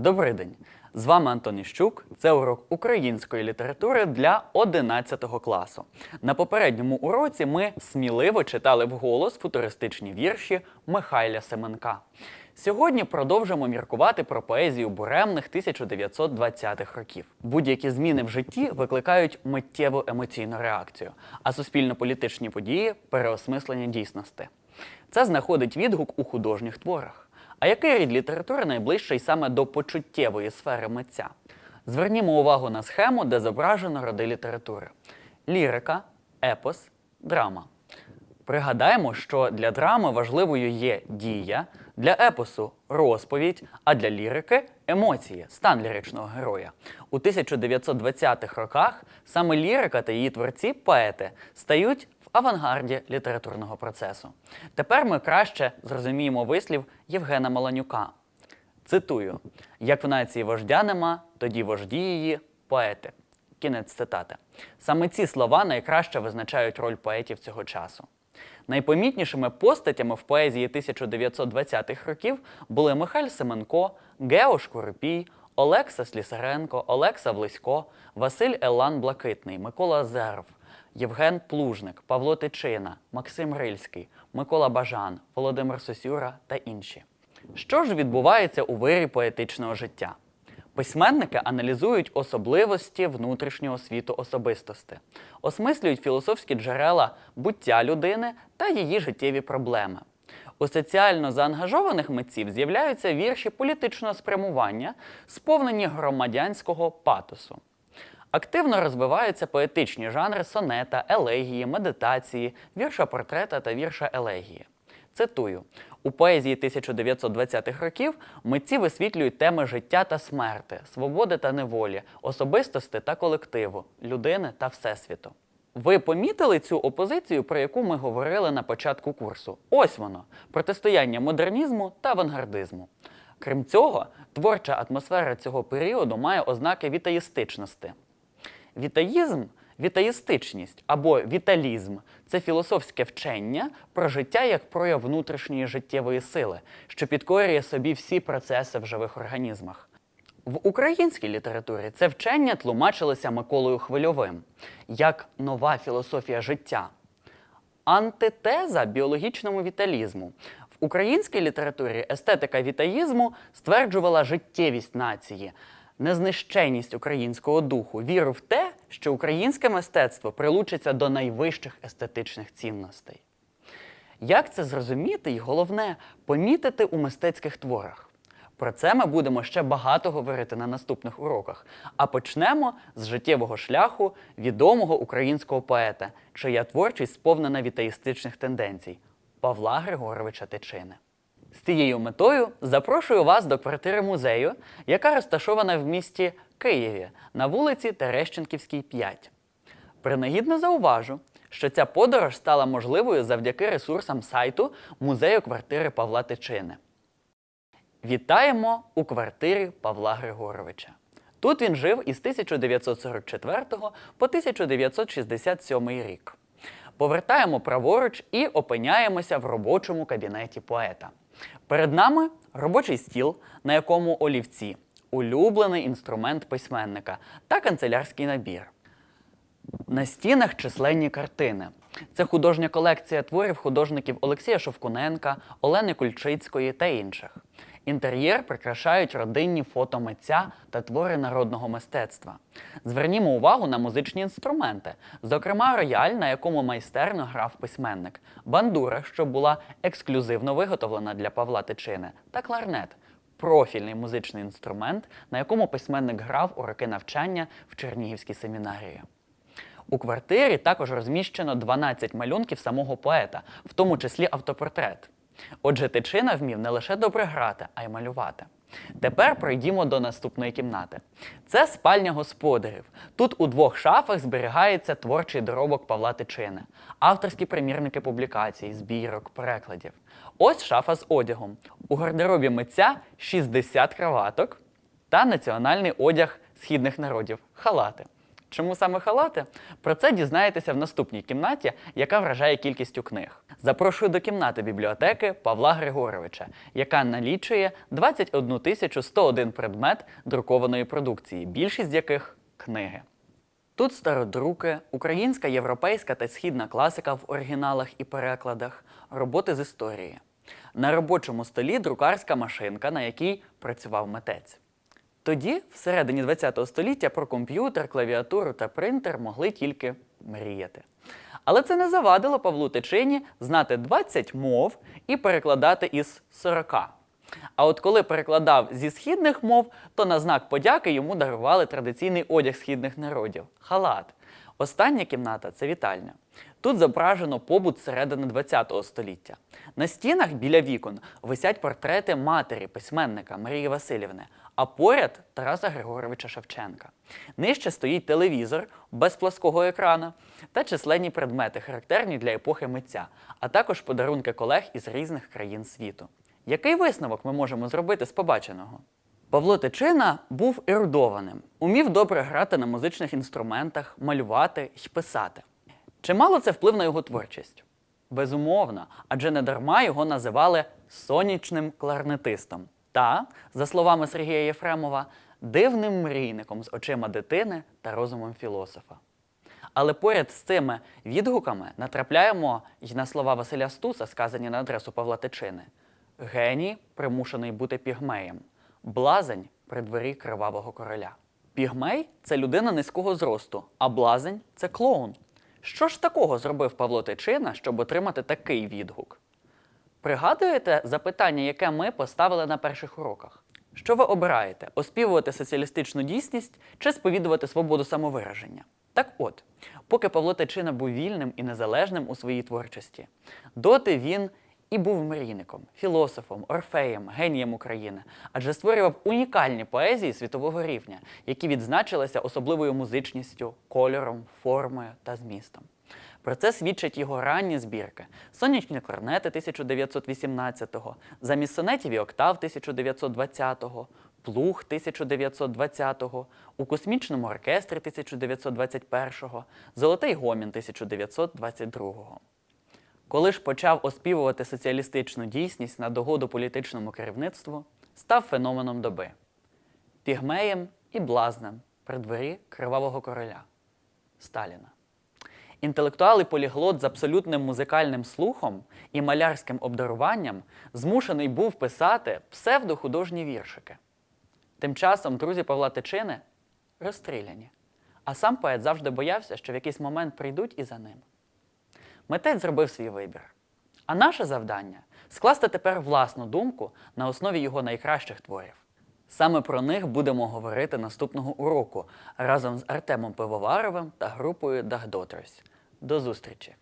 Добрий день! З вами Антон Іщук. Це урок української літератури для 11 класу. На попередньому уроці ми сміливо читали вголос футуристичні вірші Михайля Семенка. Сьогодні продовжимо міркувати про поезію буремних 1920-х років. Будь-які зміни в житті викликають миттєву емоційну реакцію, а суспільно-політичні події переосмислення дійсності. Це знаходить відгук у художніх творах. А який рід літератури найближчий саме до почуттєвої сфери митця? Звернімо увагу на схему, де зображено роди літератури: лірика, епос, драма. Пригадаємо, що для драми важливою є дія, для епосу розповідь, а для лірики емоції, стан ліричного героя. У 1920-х роках саме лірика та її творці, поети, стають авангарді літературного процесу. Тепер ми краще зрозуміємо вислів Євгена Маланюка. Цитую: як в нації вождя нема, тоді вожді її поети. Кінець цитати. Саме ці слова найкраще визначають роль поетів цього часу. Найпомітнішими постатями в поезії 1920-х років були Михайль Семенко, Гео Шкурпій, Олекса Слісаренко, Олекса Влисько, Василь Елан Блакитний, Микола Зерв, Євген Плужник, Павло Тичина, Максим Рильський, Микола Бажан, Володимир Сосюра та інші. Що ж відбувається у вирі поетичного життя? Письменники аналізують особливості внутрішнього світу особистості, осмислюють філософські джерела буття людини та її життєві проблеми. У соціально заангажованих митців з'являються вірші політичного спрямування, сповнені громадянського патосу. Активно розвиваються поетичні жанри сонета, елегії, медитації, вірша портрета та вірша елегії. Цитую: у поезії 1920-х років митці висвітлюють теми життя та смерти, свободи та неволі, особистості та колективу, людини та всесвіту. Ви помітили цю опозицію, про яку ми говорили на початку курсу? Ось воно протистояння модернізму та авангардизму. Крім цього, творча атмосфера цього періоду має ознаки вітаїстичності. Вітаїзм вітаїстичність або віталізм це філософське вчення про життя як прояв внутрішньої життєвої сили, що підкорює собі всі процеси в живих організмах. В українській літературі це вчення тлумачилося Миколою Хвильовим як нова філософія життя, антитеза біологічному віталізму. В українській літературі естетика вітаїзму стверджувала життєвість нації, незнищенність українського духу, віру в те, що українське мистецтво прилучиться до найвищих естетичних цінностей. Як це зрозуміти і головне помітити у мистецьких творах? Про це ми будемо ще багато говорити на наступних уроках. А почнемо з життєвого шляху відомого українського поета, чия творчість сповнена вітаїстичних тенденцій Павла Григоровича Тичини. З цією метою запрошую вас до квартири музею, яка розташована в місті Києві на вулиці Терещенківській, 5. Принагідно зауважу, що ця подорож стала можливою завдяки ресурсам сайту музею квартири Павла Тичини. Вітаємо у квартирі Павла Григоровича. Тут він жив із 1944 по 1967 рік. Повертаємо праворуч і опиняємося в робочому кабінеті поета. Перед нами робочий стіл, на якому олівці, улюблений інструмент письменника та канцелярський набір. На стінах численні картини. Це художня колекція творів художників Олексія Шовкуненка, Олени Кульчицької та інших. Інтер'єр прикрашають родинні фото митця та твори народного мистецтва. Звернімо увагу на музичні інструменти, зокрема, рояль, на якому майстерно грав письменник, бандура, що була ексклюзивно виготовлена для Павла Тичини, та кларнет профільний музичний інструмент, на якому письменник грав у роки навчання в Чернігівській семінарії. У квартирі також розміщено 12 малюнків самого поета, в тому числі автопортрет. Отже, Тичина вмів не лише добре грати, а й малювати. Тепер пройдімо до наступної кімнати. Це спальня господарів. Тут у двох шафах зберігається творчий доробок Павла Тичини, авторські примірники публікацій, збірок, перекладів. Ось шафа з одягом. У гардеробі митця 60 краваток та національний одяг східних народів халати. Чому саме халати? Про це дізнаєтеся в наступній кімнаті, яка вражає кількістю книг. Запрошую до кімнати бібліотеки Павла Григоровича, яка налічує 21 101 предмет друкованої продукції, більшість з яких книги. Тут стародруки, українська, європейська та східна класика в оригіналах і перекладах, роботи з історії. На робочому столі друкарська машинка, на якій працював митець. Тоді, всередині ХХ століття, про комп'ютер, клавіатуру та принтер могли тільки мріяти. Але це не завадило Павлу Тичині знати 20 мов і перекладати із 40. А от коли перекладав зі східних мов, то на знак подяки йому дарували традиційний одяг східних народів халат. Остання кімната це вітальня. Тут зображено побут середини ХХ століття. На стінах біля вікон висять портрети матері письменника Марії Васильівни, а поряд Тараса Григоровича Шевченка. Нижче стоїть телевізор без плоского екрана та численні предмети, характерні для епохи митця, а також подарунки колег із різних країн світу. Який висновок ми можемо зробити з побаченого? Павло Тичина був ерудованим, умів добре грати на музичних інструментах, малювати й писати. Чи мало це вплив на його творчість? Безумовно, адже не дарма його називали сонячним кларнетистом та, за словами Сергія Єфремова, дивним мрійником з очима дитини та розумом філософа. Але поряд з цими відгуками натрапляємо й на слова Василя Стуса, сказані на адресу Павла Тичини. Геній примушений бути пігмеєм, блазень при дворі кривавого короля. Пігмей це людина низького зросту, а блазень це клоун. Що ж такого зробив Павло Тичина, щоб отримати такий відгук? Пригадуєте запитання, яке ми поставили на перших уроках? Що ви обираєте оспівувати соціалістичну дійсність чи сповідувати свободу самовираження? Так от, поки Павло Тичина був вільним і незалежним у своїй творчості, доти він і був мрійником, філософом, орфеєм, генієм України, адже створював унікальні поезії світового рівня, які відзначилися особливою музичністю, кольором, формою та змістом. Про це свідчать його ранні збірки: Сонячні кларнети 1918-го, замість сонетів і октав 1920-го, Плуг 1920-го, у космічному оркестрі 1921-го, Золотий гомін 1922-го. Коли ж почав оспівувати соціалістичну дійсність на догоду політичному керівництву, став феноменом доби пігмеєм і блазнем при дворі кривавого короля Сталіна. Інтелектуал і поліглот з абсолютним музикальним слухом і малярським обдаруванням змушений був писати псевдохудожні віршики. Тим часом друзі Павла Тичини розстріляні, а сам поет завжди боявся, що в якийсь момент прийдуть і за ним. Митець зробив свій вибір. А наше завдання скласти тепер власну думку на основі його найкращих творів. Саме про них будемо говорити наступного уроку разом з Артемом Пивоваровим та групою Daughters. До зустрічі!